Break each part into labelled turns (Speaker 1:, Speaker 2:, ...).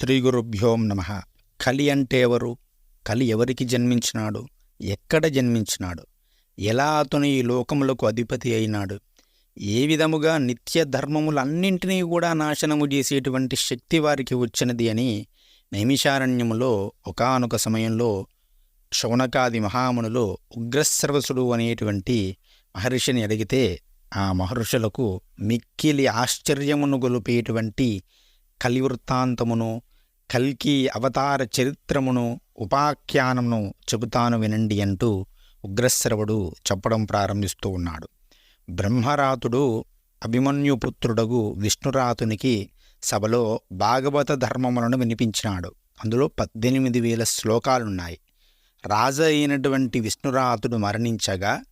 Speaker 1: శ్రీ గురుభ్యోం నమ. కలి అంటే ఎవరు? కలి ఎవరికి జన్మించినాడు? ఎక్కడ జన్మించినాడు? ఎలా అతను ఈ లోకములకు అధిపతి అయినాడు? ఏ విధముగా నిత్య ధర్మములన్నింటినీ కూడా నాశనము చేసేటువంటి శక్తి వారికి వచ్చినది అని నైమిషారణ్యములో ఒకానొక సమయంలో శౌనకాది మహామునులు ఉగ్రశ్రవసుడు అనేటువంటి మహర్షిని అడిగితే ఆ మహర్షులకు మిక్కిలి ఆశ్చర్యమును గొలిపేటువంటి కలివృత్తాంతమును కల్కి అవతార చరిత్రమును ఉపాఖ్యానమును చెబుతాను వినండి అంటూ ఉగ్రశ్రవుడు చెప్పడం ప్రారంభిస్తూ ఉన్నాడు. బ్రహ్మరాతుడు అభిమన్యుపుత్రుడగు విష్ణురాతునికి సభలో భాగవత ధర్మములను వినిపించినాడు. అందులో పద్దెనిమిది వేల శ్లోకాలున్నాయి. రాజ అయినటువంటి విష్ణురాతుడు మరణించగా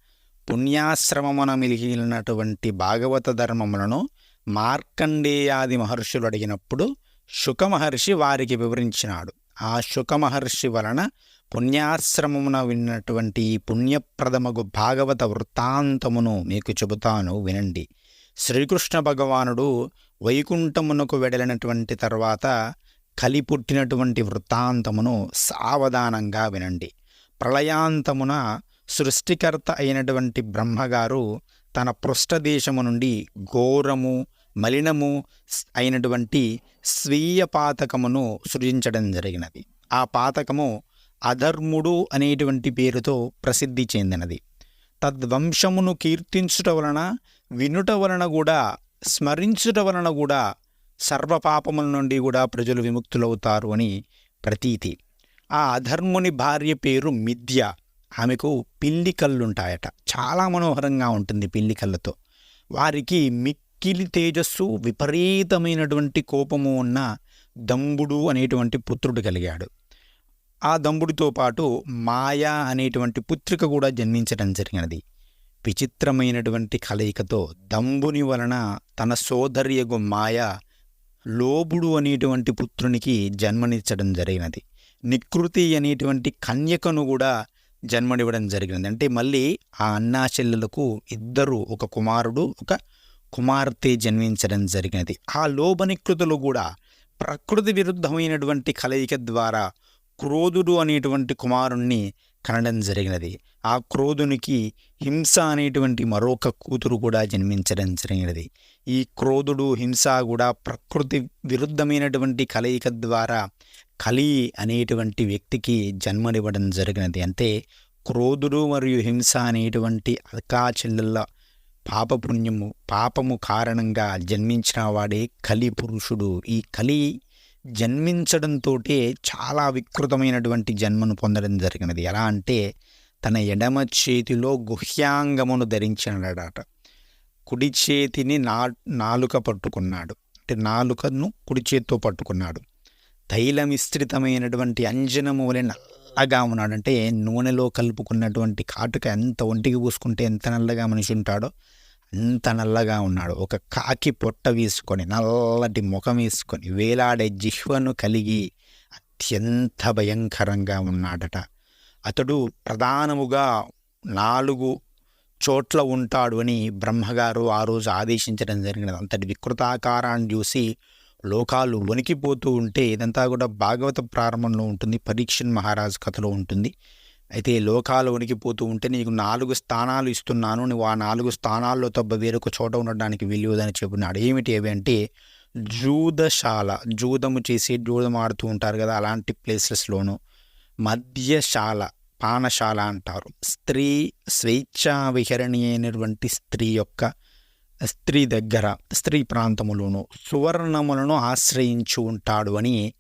Speaker 1: పుణ్యాశ్రమమున మిలిగినటువంటి భాగవత ధర్మములను మార్కండేయాది మహర్షులు అడిగినప్పుడు శుకమహర్షి వారికి వివరించినాడు. ఆ శుకమహర్షి వలన పుణ్యాశ్రమమున విన్నటువంటి పుణ్యప్రదమగు భాగవత వృత్తాంతమును మీకు చెబుతాను వినండి. శ్రీకృష్ణ భగవానుడు వైకుంఠమునకు వెడలినటువంటి తర్వాత కలి పుట్టినటువంటి వృత్తాంతమును సావధానంగా వినండి. ప్రళయాంతమున సృష్టికర్త అయినటువంటి బ్రహ్మగారు తన పృష్ఠదేశము నుండి ఘోరము మలినము అయినటువంటి స్వీయ పాతకమును సృజించడం జరిగినది. ఆ పాతకము అధర్ముడు అనేటువంటి పేరుతో ప్రసిద్ధి చెందినది. తద్వంశమును కీర్తించుట వలన వినుట వలన కూడా స్మరించుట వలన కూడా సర్వపాపముల నుండి కూడా ప్రజలు విముక్తులవుతారు అని ప్రతీతి. ఆ అధర్ముని భార్య పేరు మిథ్య. ఆమెకు పిల్లి కళ్ళుంటాయట. చాలా మనోహరంగా ఉంటుంది పిల్లి కళ్ళతో. వారికి మిక్కిలి తేజస్సు విపరీతమైనటువంటి కోపము ఉన్న దంబుడు అనేటువంటి పుత్రుడు కలిగాడు. ఆ దంబుడితో పాటు మాయా అనేటువంటి పుత్రిక కూడా జన్మించడం జరిగినది. విచిత్రమైనటువంటి కలయికతో దంబుని వలన తన సోదరియగు మాయ లోబుడు అనేటువంటి పుత్రునికి జన్మనిచ్చడం జరిగినది. నికృతి అనేటువంటి కన్యకను కూడా జన్మనివ్వడం జరిగినది. అంటే మళ్ళీ ఆ అన్నా చెల్లెలకు ఇద్దరు ఒక కుమారుడు ఒక కుమార్తె జన్మించడం జరిగినది. ఆ లోభనికృతులు కూడా ప్రకృతి విరుద్ధమైనటువంటి కలయిక ద్వారా క్రోధుడు అనేటువంటి కుమారుణ్ణి కనడం జరిగినది. ఆ క్రోధునికి హింస అనేటువంటి మరొక కూతురు కూడా జన్మించడం జరిగినది. ఈ క్రోధుడు హింస కూడా ప్రకృతి విరుద్ధమైనటువంటి కలయిక ద్వారా కలి అనేటువంటి వ్యక్తికి జన్మనివ్వడం జరిగినది. అంటే క్రోధుడు మరియు హింస అనేటువంటి అకా పాపపుణ్యము పాపము కారణంగా జన్మించిన వాడే కలి పురుషుడు. ఈ కలి జన్మించడంతో చాలా వికృతమైనటువంటి జన్మను పొందడం జరిగినది. ఎలా అంటే తన ఎడమ చేతిలో గుహ్యాంగమును ధరించినాడట. కుడి చేతిని నా నాలుక పట్టుకున్నాడు. అంటే నాలుకను కుడి చేతితో పట్టుకున్నాడు. తైలమిశ్రితమైనటువంటి అంజనము వలె నల్లగా ఉన్నాడు. అంటే నూనెలో కలుపుకున్నటువంటి కాటుక ఎంత ఒంటికి పూసుకుంటే ఎంత నల్లగా మనిషి ఉంటాడో అంత నల్లగా ఉన్నాడు. ఒక కాకి పొట్ట వేసుకొని నల్లటి ముఖం వేసుకొని వేలాడే జిహ్వను కలిగి అత్యంత భయంకరంగా ఉన్నాడట. అతడు ప్రధానముగా నాలుగు చోట్ల ఉంటాడు అని బ్రహ్మగారు ఆ రోజు ఆదేశించడం జరిగినది. అంతటి వికృతాకారాన్ని చూసి లోకాలు వణికిపోతూ ఉంటే ఇదంతా కూడా భాగవత ప్రారంభంలో ఉంటుంది పరీక్షన్ మహారాజ్ కథలో ఉంటుంది. అయితే లోకాలు వణికిపోతూ ఉంటే నీకు నాలుగు స్థానాలు ఇస్తున్నాను నువ్వు ఆ నాలుగు స్థానాల్లో తప్ప వేరొక చోట ఉండడానికి వెళ్ళదని చెప్పినాడు. ఏమిటి అవి అంటే జూదశాల జూదము చేసి జూదం ఆడుతూ ఉంటారు కదా అలాంటి ప్లేసెస్లోనూ. మద్యశాల పానశాల అంటారు. స్త్రీ స్వేచ్ఛా విహరణి అయినటువంటి స్త్రీ యొక్క స్త్రీ దగ్గర స్త్రీ ప్రాంతములోను సువర్ణములను ఆశ్రయించి ఉంటాడు అని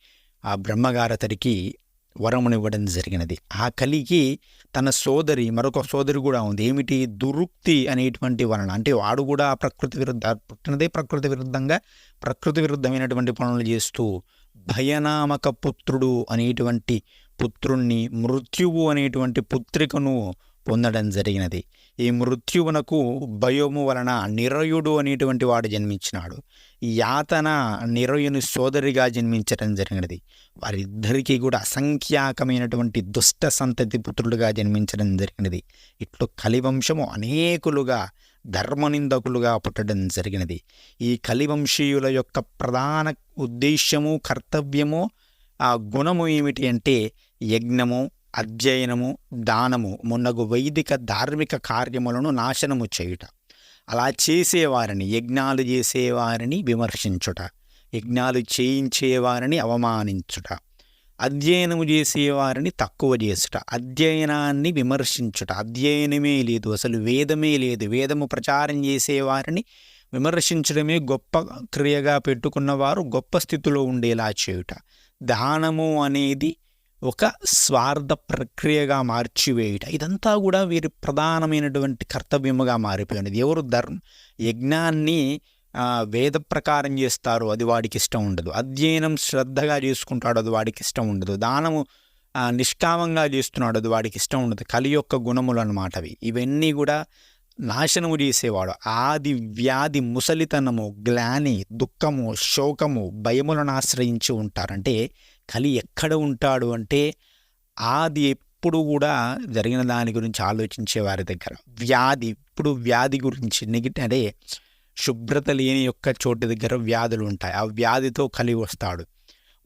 Speaker 1: ఆ బ్రహ్మగారతరికి వరమునివ్వడం జరిగినది. ఆ కలిగి తన సోదరి మరొక సోదరి కూడా ఉంది. ఏమిటి? దురుక్తి అనేటువంటి వలన. అంటే వాడు కూడా ప్రకృతి విరుద్ధ పుట్టినదే ప్రకృతి విరుద్ధంగా ప్రకృతి విరుద్ధమైనటువంటి పనులు చేస్తూ భయనామక పుత్రుడు అనేటువంటి పుత్రుణ్ణి మృత్యువు అనేటువంటి పుత్రికను పొందడం జరిగినది. ఈ మృత్యువునకు భయము వలన నిరయుడు అనేటువంటి వాడు జన్మించినాడు. ఈ యాతన నిరయుని సోదరిగా జన్మించడం జరిగినది. వారిద్దరికీ కూడా అసంఖ్యాకమైనటువంటి దుష్ట సంతతి పుత్రులుగా జన్మించడం జరిగినది. ఇట్లు కలివంశము అనేకులుగా ధర్మనిందకులుగా పుట్టడం జరిగినది. ఈ కలివంశీయుల యొక్క ప్రధాన ఉద్దేశ్యము కర్తవ్యము ఆ గుణము ఏమిటి అంటే యజ్ఞము అధ్యయనము దానము మున్నగు వైదిక ధార్మిక కార్యములను నాశనము చేయుట. అలా చేసేవారిని యజ్ఞాలు చేసేవారిని విమర్శించుట యజ్ఞాలు చేయించేవారిని అవమానించుట అధ్యయనము చేసేవారిని తక్కువ చేసుట అధ్యయనాన్ని విమర్శించుట అధ్యయనమే లేదు అసలు వేదమే లేదు వేదము ప్రచారం చేసేవారిని విమర్శించడమే గొప్ప క్రియగా పెట్టుకున్నవారు గొప్ప స్థితిలో ఉండేలా చేయుట. దానము అనేది ఒక స్వార్థ ప్రక్రియగా మార్చివేయుట. ఇదంతా కూడా వీరి ప్రధానమైనటువంటి కర్తవ్యముగా మారిపోయినది. ఎవరు ధర్మ యజ్ఞాన్ని వేద ప్రకారం చేస్తారు అది వాడికి ఇష్టం ఉండదు. అధ్యయనం శ్రద్ధగా చేసుకుంటాడు అది వాడికి ఇష్టం ఉండదు. దానము నిష్కామంగా చేస్తున్నాడు అది వాడికి ఇష్టం ఉండదు. కలి యొక్క గుణములు అనమాట అవి ఇవన్నీ కూడా నాశనము చేసేవాడు. ఆది వ్యాధి ముసలితనము గ్లాని దుఃఖము శోకము భయములను ఆశ్రయించి ఉంటారంటే కలి ఎక్కడ ఉంటాడు అంటే ఆది ఎప్పుడు కూడా జరిగిన దాని గురించి ఆలోచించే వారి దగ్గర. వ్యాధి ఇప్పుడు వ్యాధి గురించి నెగిటివ్ అంటే శుభ్రత లేని యొక్క చోటు దగ్గర వ్యాధులు ఉంటాయి. ఆ వ్యాధితో కలిగి వస్తాడు.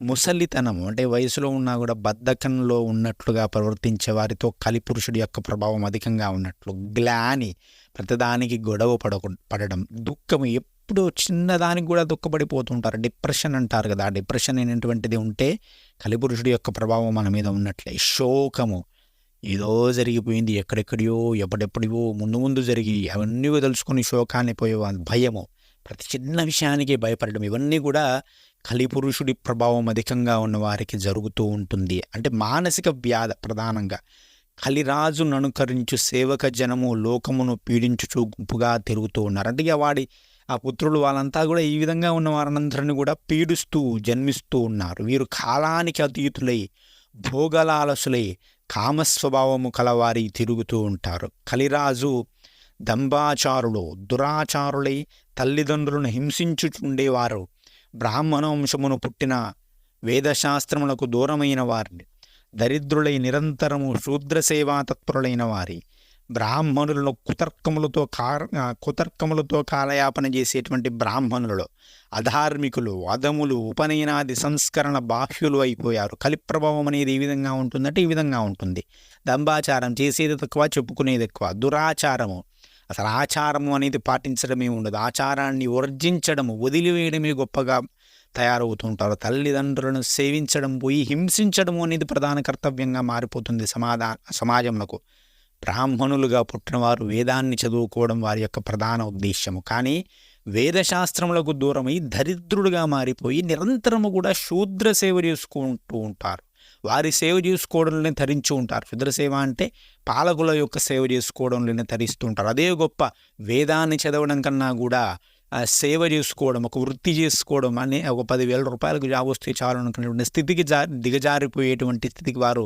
Speaker 1: ముసలితనం అంటే వయసులో ఉన్నా కూడా బద్ధకంలో ఉన్నట్లుగా ప్రవర్తించే వారితో కలిపురుషుడి యొక్క ప్రభావం అధికంగా ఉన్నట్లు గ్లాని ప్రతిదానికి గొడవ పడ పడడం. దుఃఖం ఎప్పుడు చిన్నదానికి కూడా దుఃఖపడిపోతుంటారు. డిప్రెషన్ అంటారు కదా డిప్రెషన్ అనేటువంటిది ఉంటే కలిపురుషుడి యొక్క ప్రభావం మన మీద ఉన్నట్లే. శోకము. ఏదో జరిగిపోయింది ఎక్కడెక్కడియో ఎప్పటిప్పుడియో ముందు ముందు జరిగి అవన్నీ తెలుసుకుని శోకాన్ని పోయేవాళ్ళు. భయము. ప్రతి చిన్న విషయానికి భయపడడం. ఇవన్నీ కూడా కలిపురుషుడి ప్రభావం అధికంగా ఉన్న వారికి జరుగుతూ ఉంటుంది. అంటే మానసిక వ్యాధ ప్రధానంగా. కలిరాజును అనుకరించు సేవక జనము లోకమును పీడించుచు గుంపుగా తిరుగుతూ ఉన్నారు. అంటే వాడి ఆ పుత్రులు వాళ్ళంతా కూడా ఈ విధంగా ఉన్న వారందరిని కూడా పీడిస్తూ జన్మిస్తూ ఉన్నారు. వీరు కాలానికి అతీతులై భోగలాలసులై కామస్వభావము కలవారి తిరుగుతూ ఉంటారు. కలిరాజు దంభాచారులు దురాచారులై తల్లిదండ్రులను హింసించుచుండేవారు. బ్రాహ్మణవంశమును పుట్టిన వేదశాస్త్రములకు దూరమైన వారిని దరిద్రులై నిరంతరము శూద్ర సేవా తత్పరులైన వారి బ్రాహ్మణులను కుతర్కములతో కార కుతర్కములతో కాలయాపన చేసేటువంటి బ్రాహ్మణులు అధార్మికులు వదములు ఉపనయనాది సంస్కరణ బాహ్యులు అయిపోయారు. కలిప్రభావం అనేది ఈ విధంగా ఉంటుందంటే ఈ విధంగా ఉంటుంది. దంబాచారం చేసేది తక్కువ చెప్పుకునేది ఎక్కువ. దురాచారము అసలు ఆచారము అనేది పాటించడమే ఉండదు. ఆచారాన్ని వర్జించడము వదిలివేయడమే గొప్పగా తయారవుతుంటారు తల్లిదండ్రులను సేవించడం పోయి హింసించడము అనేది ప్రధాన కర్తవ్యంగా మారిపోతుంది సమాధా సమాజంలో బ్రాహ్మణులుగా పుట్టినవారు వేదాన్ని చదువుకోవడం వారి యొక్క ప్రధాన ఉద్దేశ్యము. కానీ వేదశాస్త్రములకు దూరమై దరిద్రుడుగా మారిపోయి నిరంతరము కూడా శూద్ర సేవ చేసుకుంటూ ఉంటారు. వారి సేవ చేసుకోవడంలోనే ధరించి ఉంటారు. శుద్ర సేవ అంటే పాలకుల యొక్క సేవ చేసుకోవడంలోనే ధరిస్తూ ఉంటారు. అదే గొప్ప వేదాన్ని చదవడం కన్నా కూడా సేవ చేసుకోవడం ఒక వృత్తి చేసుకోవడం అనే ఒక పదివేల రూపాయలకు జాబ్ వస్తే చాలు అనుకునేటువంటి స్థితికి జా దిగజారిపోయేటువంటి స్థితికి వారు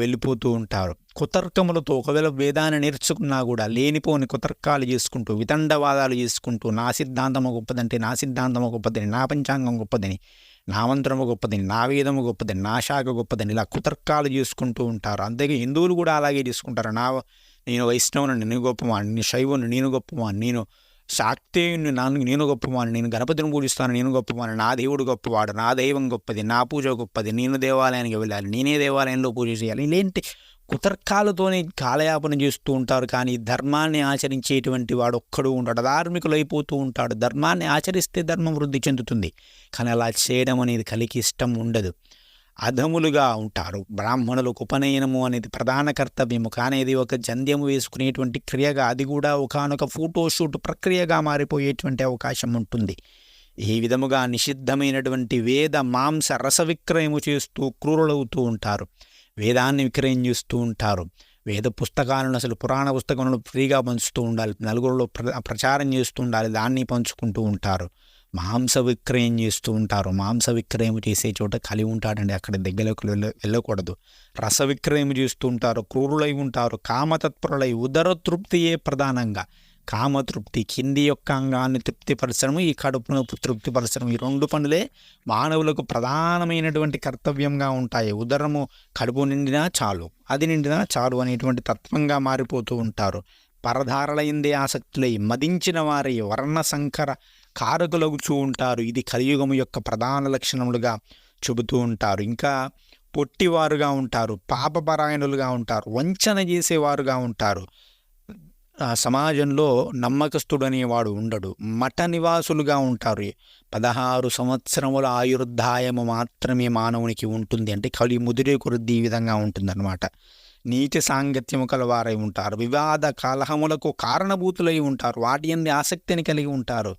Speaker 1: వెళ్ళిపోతూ ఉంటారు. కుతర్కములతో ఒకవేళ వేదాన్ని నేర్చుకున్నా కూడా లేనిపోని కుతర్కాలు చేసుకుంటూ వితండవాదాలు చేసుకుంటూ నా సిద్ధాంతము గొప్పదంటే నా సిద్ధాంతం గొప్పదని నా పంచాంగం గొప్పదని నా మంత్రము గొప్పది నా వేదము గొప్పది నా శాఖ గొప్పదని ఇలా కుతర్కాలు చేసుకుంటూ ఉంటారు. అంతేగా హిందువులు కూడా అలాగే చేసుకుంటారు. నా నేను వైష్ణవుని నేను గొప్పవాడిని నేను శైవుని నేను గొప్పవాడిని నేను శాక్తేయుని నాన్న నేను గొప్పవాడిని నేను గణపతిని పూజిస్తాను నేను గొప్పవాడిని నా దేవుడు గొప్పవాడు నా దైవం గొప్పది నా పూజ గొప్పది నేను దేవాలయానికి వెళ్ళాలి నేనే దేవాలయంలో పూజ చేయాలి ఇలాంటి కుతర్కాలతోనే కాలయాపన చేస్తూ ఉంటారు. కానీ ధర్మాన్ని ఆచరించేటువంటి వాడు ఒక్కడు ఉంటాడు ధార్మికులు అయిపోతూ ఉంటాడు. ధర్మాన్ని ఆచరిస్తే ధర్మం వృద్ధి చెందుతుంది. కానీ అలా చేయడం అనేది కలికి ఇష్టం ఉండదు. అధములుగా ఉంటారు. బ్రాహ్మణులకు ఉపనయనము అనేది ప్రధాన కర్తవ్యము. కానీ ఇది ఒక జంధ్యము వేసుకునేటువంటి క్రియగా అది కూడా ఒకనొక ఫోటోషూట్ ప్రక్రియగా మారిపోయేటువంటి అవకాశం ఉంటుంది. ఈ విధముగా నిషిద్ధమైనటువంటి వేద మాంస రస విక్రయము చేస్తూ క్రూరులవుతూ ఉంటారు. వేదాన్ని విక్రయం చేస్తూ ఉంటారు. వేద పుస్తకాలను అసలు పురాణ పుస్తకాలను ఫ్రీగా పంచుతూ ఉండాలి. నలుగురిలో ప్రచారం చేస్తూ ఉండాలి. దాన్ని పంచుకుంటూ ఉంటారు. మాంస విక్రయం చేస్తూ ఉంటారు. మాంస విక్రయం చేసే చోట కలిగి ఉంటాడండి. అక్కడ దగ్గరకు వెళ్ళ వెళ్ళకూడదు. రస విక్రయం చేస్తూ ఉంటారు. క్రూరులై ఉంటారు. కామతత్పరులై ఉదర తృప్తియే ప్రధానంగా. కామతృప్తి కింది యొక్క అంగాన్ని తృప్తిపరచడం ఈ కడుపును తృప్తిపరచడం ఈ రెండు పనులే మానవులకు ప్రధానమైనటువంటి కర్తవ్యంగా ఉంటాయి. ఉదరము కడుపు నిండినా చాలు అది నిండినా చాలు అనేటువంటి తత్వంగా మారిపోతూ ఉంటారు. పరధారలైందే ఆసక్తులై మదించిన వారి వర్ణ సంకర కారకులగుచూ ఉంటారు. ఇది కలియుగము యొక్క ప్రధాన లక్షణములుగా చెబుతూ ఉంటారు. ఇంకా పొట్టివారుగా ఉంటారు పాపపరాయణులుగా ఉంటారు వంచన చేసేవారుగా ఉంటారు. సమాజంలో నమ్మకస్తుడనేవాడు ఉండడు. మఠ నివాసులుగా ఉంటారు. పదహారు సంవత్సరముల ఆయుర్దాయము మాత్రమే మానవునికి ఉంటుంది. అంటే కలి ముదిరే కొద్ది ఈ విధంగా ఉంటుందన్నమాట. నీతి సాంగత్యము కలవారై ఉంటారు. వివాద కలహములకు కారణభూతులై ఉంటారు. వాటి ఎందు ఆసక్తిని కలిగి ఉంటారు.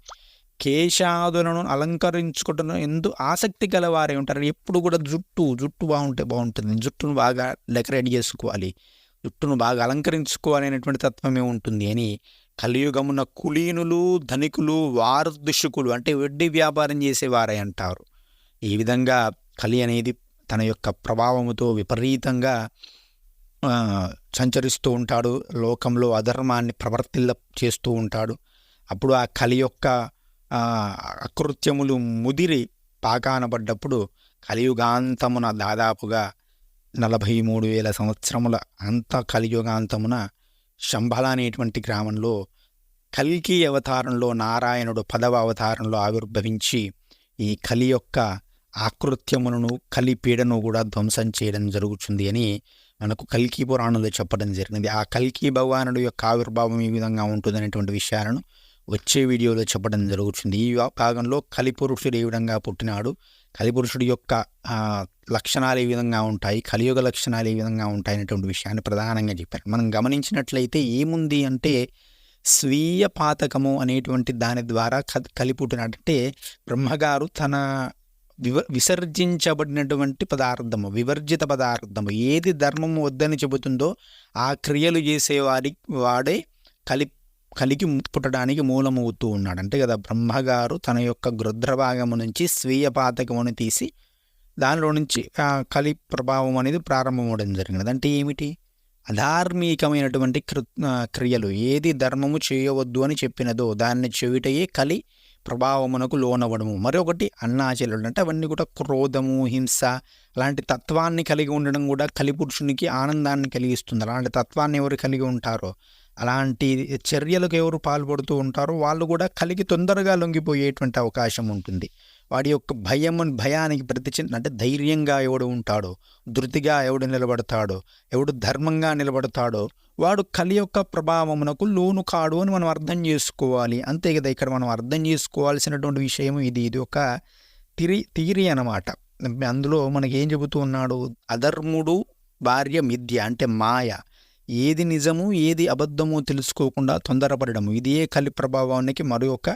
Speaker 1: కేశాదులను అలంకరించుకుంటున్న ఎందు ఆసక్తి గలవారై ఉంటారు. ఎప్పుడు కూడా జుట్టు జుట్టు బాగుంటే బాగుంటుంది. జుట్టును బాగా డెకరేట్ చేసుకోవాలి. జుట్టును బాగా అలంకరించుకో అనేటువంటి తత్వమే ఉంటుంది. అని కలియుగమున కులీనులు ధనికులు వారదుషుకులు అంటే వడ్డీ వ్యాపారం చేసేవారే అంటారు. ఈ విధంగా కలి అనేది తన యొక్క ప్రభావముతో విపరీతంగా సంచరిస్తూ ఉంటాడు. లోకంలో అధర్మాన్ని ప్రవర్తిల్ల చేస్తూ ఉంటాడు. అప్పుడు ఆ కలి యొక్క అకృత్యములు ముదిరి పాకానబడ్డప్పుడు కలియుగాంతమున దాదాపుగా నలభై మూడు వేల సంవత్సరముల అంత కలియుగాంతమున శంబల అనేటువంటి గ్రామంలో కల్కి అవతారంలో నారాయణుడు పదవ అవతారంలో ఆవిర్భవించి ఈ కలి యొక్క ఆకృత్యములను కలి పీడను కూడా ధ్వంసం చేయడం జరుగుతుంది అని మనకు కల్కి పురాణంలో చెప్పడం జరిగింది. ఆ కల్కి భగవానుడు యొక్క ఆవిర్భావం ఈ విధంగా ఉంటుందనేటువంటి విషయాలను వచ్చే వీడియోలో చెప్పడం జరుగుతుంది. ఈ భాగంలో కలిపురుషుడు ఏ విధంగా పుట్టినాడు కలిపురుషుడి యొక్క లక్షణాలు ఏ విధంగా ఉంటాయి కలియుగ లక్షణాలు ఏ విధంగా ఉంటాయి అనేటువంటి విషయాన్ని ప్రధానంగా చెప్పారు. మనం గమనించినట్లయితే ఏముంది అంటే స్వీయ పాతకము అనేటువంటి దాని ద్వారా కలిపుట్టినట్టే బ్రహ్మగారు తన వివ విసర్జించబడినటువంటి పదార్థము వివర్జిత పదార్థము ఏది ధర్మము వద్దని చెబుతుందో ఆ క్రియలు చేసేవారి వాడే కలి కలికి పుట్టడానికి మూలమవుతూ ఉన్నాడు. అంటే కదా బ్రహ్మగారు తన యొక్క గృద్రభాగము నుంచి స్వీయ పాతకమును తీసి దానిలో నుంచి కలి ప్రభావం అనేది ప్రారంభమవడం జరిగినది. అంటే ఏమిటి? అధార్మికమైనటువంటి కృ క్రియలు. ఏది ధర్మము చేయవద్దు అని చెప్పినదో దాన్ని చెవిటయే కలి ప్రభావమునకు లోనవ్వడము. మరొకటి అన్నాచలుడు అంటే అవన్నీ కూడా క్రోధము హింస అలాంటి తత్వాన్ని కలిగి ఉండడం కూడా కలిపురుషునికి ఆనందాన్ని కలిగిస్తుంది. అలాంటి తత్వాన్ని ఎవరు కలిగి ఉంటారో అలాంటి చర్యలకు ఎవరు పాల్పడుతూ ఉంటారో వాళ్ళు కూడా కలిగి తొందరగా లొంగిపోయేటువంటి అవకాశం ఉంటుంది. వాడి యొక్క భయం భయానికి ప్రతి అంటే ధైర్యంగా ఎవడు ఉంటాడో ధృతిగా ఎవడు నిలబడతాడో ఎవడు ధర్మంగా నిలబడతాడో వాడు కలి యొక్క ప్రభావమునకు లోను కాడు అని మనం అర్థం చేసుకోవాలి. అంతే కదా ఇక్కడ మనం అర్థం చేసుకోవాల్సినటువంటి విషయం ఇది. ఇది ఒక తిరి తీరి అన్నమాట. అందులో మనకి ఏం చెబుతూ ఉన్నాడు? అధర్ముడు భార్య మిథ్య అంటే మాయ. ఏది నిజము ఏది అబద్ధము తెలుసుకోకుండా తొందరపడము ఇదే కలి ప్రభావానికి మరొక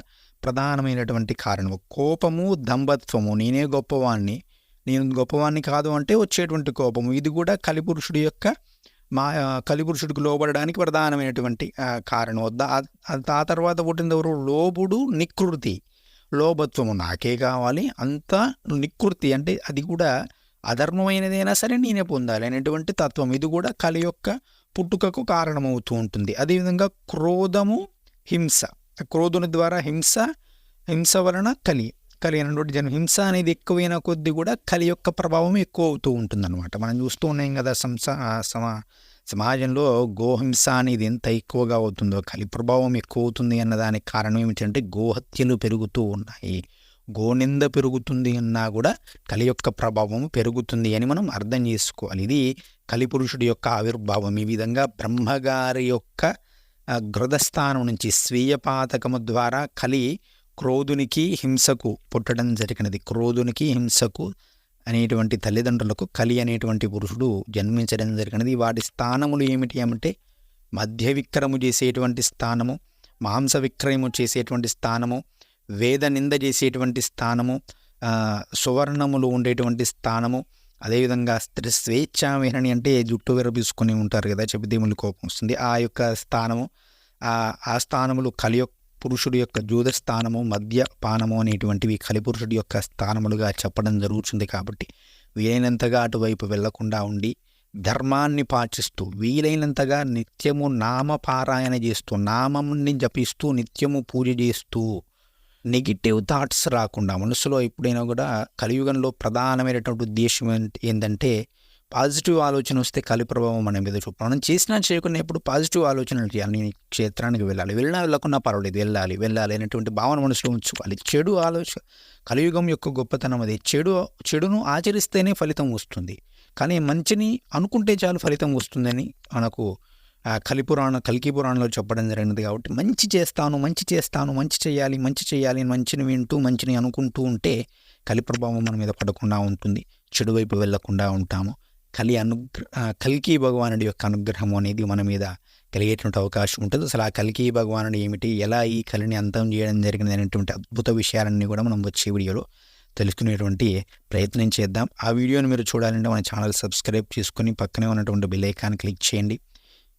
Speaker 1: ప్రధానమైనటువంటి కారణము. కోపము దంభత్వము. నేనే గొప్పవాణ్ణి. నేను గొప్పవాణ్ణి కాదు అంటే వచ్చేటువంటి కోపము. ఇది కూడా కలిపురుషుడి యొక్క మా కలిపురుషుడికి లోబడడానికి ప్రధానమైనటువంటి కారణం. వద్ద ఆ తర్వాత పుట్టింది లోబుడు నికృతి. లోభత్వము నాకే కావాలి. అంతా నికృతి అంటే అది కూడా అధర్మమైనదైనా సరే నేనే పొందాలి అనేటువంటి తత్వం. ఇది కూడా కలి యొక్క పుట్టుకకు కారణమవుతూ ఉంటుంది. అదేవిధంగా క్రోధము హింస. క్రోధుని ద్వారా హింస హింస వలన కలి. కలి అనేటువంటి జనం హింస అనేది ఎక్కువైన కొద్దీ కూడా కలి యొక్క ప్రభావం ఎక్కువ అవుతూ ఉంటుందన్నమాట. మనం చూస్తూ ఉన్నాం కదా సంస సమా సమాజంలో గోహింస అనేది ఎంత ఎక్కువగా అవుతుందో కలి ప్రభావం ఎక్కువ అవుతుంది అన్నదానికి కారణం ఏమిటంటే గోహత్యలు పెరుగుతూ ఉన్నాయి. గోనింద పెరుగుతుంది అన్నా కూడా కలి యొక్క ప్రభావం పెరుగుతుంది అని మనం అర్థం చేసుకోవాలి. ఇది కలిపురుషుడి యొక్క ఆవిర్భావం. ఈ విధంగా బ్రహ్మగారి యొక్క ఆ, గృధస్థానం నుంచి స్వీయ పాతకము ద్వారా కలి క్రోధునికి హింసకు పుట్టడం జరిగినది. క్రోధునికి హింసకు అనేటువంటి తల్లిదండ్రులకు కలి అనేటువంటి పురుషుడు జన్మించడం జరిగినది. వాటి స్థానములు ఏమిటి అంటే మధ్య విక్రము చేసేటువంటి స్థానము మాంస విక్రయము చేసేటువంటి స్థానము వేద నింద చేసేటువంటి స్థానము సువర్ణములు ఉండేటువంటి స్థానము అదేవిధంగా స్త్రీ స్వేచ్ఛావిహరణి అంటే జుట్టు విరబీసుకొని ఉంటారు కదా చెబిదేములు కోపం వస్తుంది. ఆ యొక్క స్థానము ఆ ఆ స్థానములు కలి పురుషుడు పురుషుడి యొక్క జూద స్థానము మద్య పానము అనేటువంటివి కలిపురుషుడి యొక్క స్థానములుగా చెప్పడం జరుగుతుంది కాబట్టి వీలైనంతగా అటువైపు వెళ్ళకుండా ఉండి ధర్మాన్ని పాటిస్తూ వీలైనంతగా నిత్యము నామపారాయణ చేస్తూ నామంని జపిస్తూ నిత్యము పూజ చేస్తూ నెగిటివ్ థాట్స్ రాకుండా మనసులో ఎప్పుడైనా కూడా కలియుగంలో ప్రధానమైనటువంటి ఉద్దేశం ఏంటంటే పాజిటివ్ ఆలోచన వస్తే కలి ప్రభావం మన మీద చూపు. మనం చేసినా చేయకుండా ఎప్పుడు పాజిటివ్ ఆలోచనలు చేయాలి. నేను క్షేత్రానికి వెళ్ళాలి. వెళ్ళినా వెళ్ళకున్నా పర్వాలేదు. వెళ్ళాలి. వెళ్ళాలి అనేటువంటి భావన మనసులో ఉంచుకోవాలి. చెడు ఆలోచన కలియుగం యొక్క గొప్పతనం అది. చెడు చెడును ఆచరిస్తేనే ఫలితం వస్తుంది. కానీ మంచిని అనుకుంటే చాలు ఫలితం వస్తుందని మనకు కలిపురాణ కల్కి పురాణంలో చెప్పడం జరిగినది కాబట్టి మంచి చేస్తాను మంచి చేస్తాను మంచి చేయాలి మంచి చేయాలి మంచిని వింటూ మంచిని అనుకుంటూ ఉంటే కలి ప్రభావం మన మీద పడకుండా ఉంటుంది. చెడు వైపు వెళ్ళకుండా ఉంటాము. కలి అనుగ్ర కల్కి భగవానుడి యొక్క అనుగ్రహం అనేది మన మీద కలిగేటువంటి అవకాశం ఉంటుంది. అసలు ఆ కల్కి భగవానుడు ఏమిటి? ఎలా ఈ కలిని అంతం చేయడం జరిగింది అనేటువంటి అద్భుత విషయాలన్నీ కూడా మనం వచ్చే వీడియోలో తెలుసుకునేటువంటి ప్రయత్నం చేద్దాం. ఆ వీడియోని మీరు చూడాలంటే మన ఛానల్ సబ్స్క్రైబ్ చేసుకుని పక్కనే ఉన్నటువంటి బెల్ ఐకాన్ క్లిక్ చేయండి.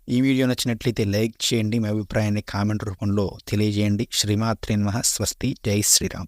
Speaker 1: ఈ వీడియో నచ్చినట్లయితే లైక్ చేయండి. మీ అభిప్రాయాన్ని కామెంట్ రూపంలో తెలియజేయండి. శ్రీమాత్రి నమ. స్వస్తి. జై శ్రీరామ్.